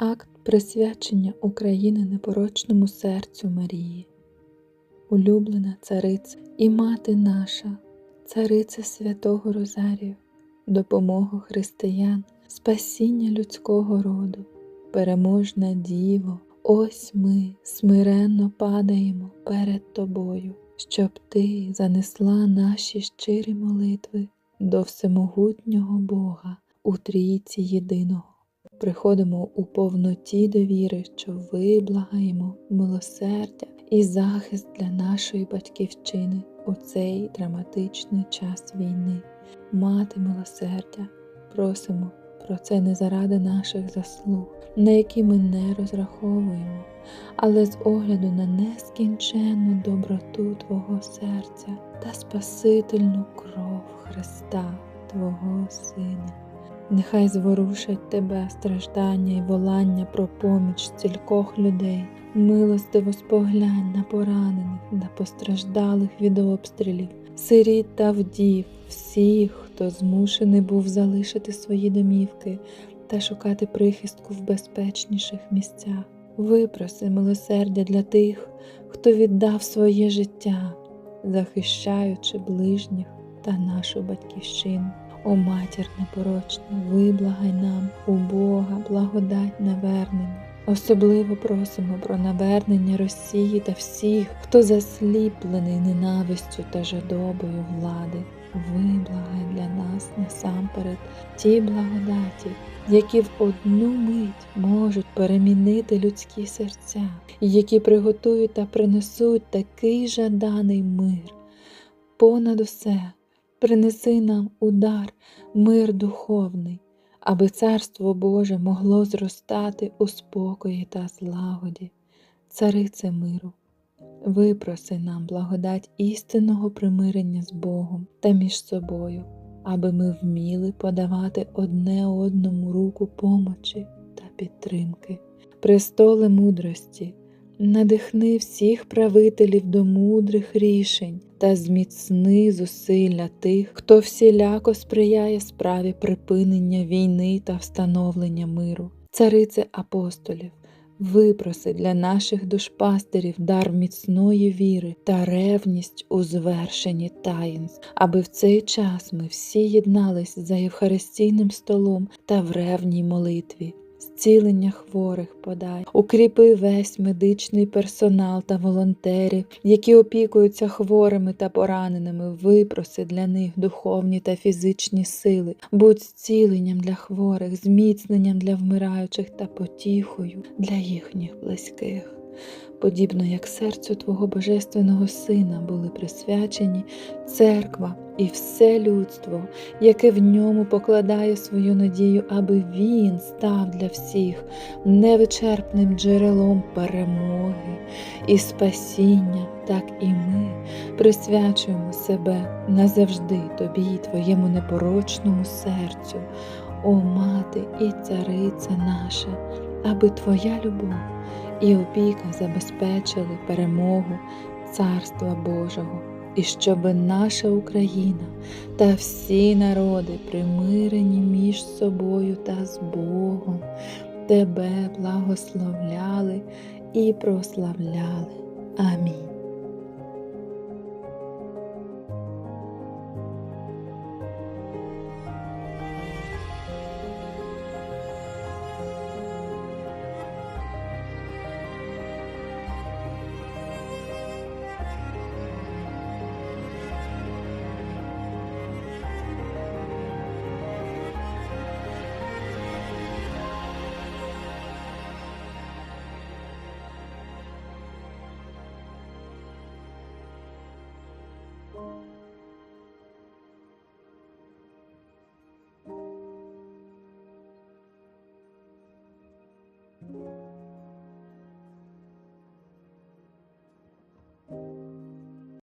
Акт присвячення України непорочному серцю Марії, улюблена цариця і мати наша, цариця святого Розарію, допомога християн, спасіння людського роду, переможна Діво, ось ми смиренно падаємо перед Тобою, щоб Ти занесла наші щирі молитви до всемогутнього Бога у трійці єдиного. Приходимо у повноті довіри, що виблагаємо милосердя і захист для нашої батьківщини у цей драматичний час війни. Мати милосердя, просимо про це не заради наших заслуг, на які ми не розраховуємо, але з огляду на нескінченну доброту Твого серця та Спасительну кров Христа, Твого Сина. Нехай зворушать тебе страждання і волання про поміч стількох людей, милостиво споглянь на поранених, на постраждалих від обстрілів, сиріт та вдів, всіх, хто змушений був залишити свої домівки та шукати прихистку в безпечніших місцях. Випроси милосердя для тих, хто віддав своє життя, захищаючи ближніх та нашу батьківщину. О матір непорочна, виблагай нам у Бога благодать навернення. Особливо просимо про навернення Росії та всіх, хто засліплений ненавистю та жадобою влади. Виблагай для нас насамперед ті благодаті, які в одну мить можуть перемінити людські серця, які приготують та принесуть такий жаданий мир. Понад усе принеси нам удар, мир духовний, аби Царство Боже могло зростати у спокої та злагоді, царице миру, випроси нам благодать істинного примирення з Богом та між собою, аби ми вміли подавати одне одному руку помочі та підтримки, престоле мудрості. Надихни всіх правителів до мудрих рішень та зміцни зусилля тих, хто всіляко сприяє справі припинення війни та встановлення миру. Царице апостолів, випроси для наших душпастерів дар міцної віри та ревність у звершенні таїнств, аби в цей час ми всі єднались за Євхаристійним столом та в ревній молитві. Зцілення хворих подай, укріпи весь медичний персонал та волонтерів, які опікуються хворими та пораненими, випроси для них духовні та фізичні сили, будь зціленням для хворих, зміцненням для вмираючих та потіхою для їхніх близьких. Подібно як серцю Твого Божественного Сина були присвячені церква і все людство, яке в ньому покладає свою надію, аби Він став для всіх невичерпним джерелом перемоги і спасіння, так і ми присвячуємо себе назавжди Тобі, Твоєму непорочному серцю, о Мати і Цариця наша, аби Твоя любов і опіка забезпечили перемогу Царства Божого, і щоб наша Україна та всі народи, примирені між собою та з Богом, Тебе благословляли і прославляли. Амінь.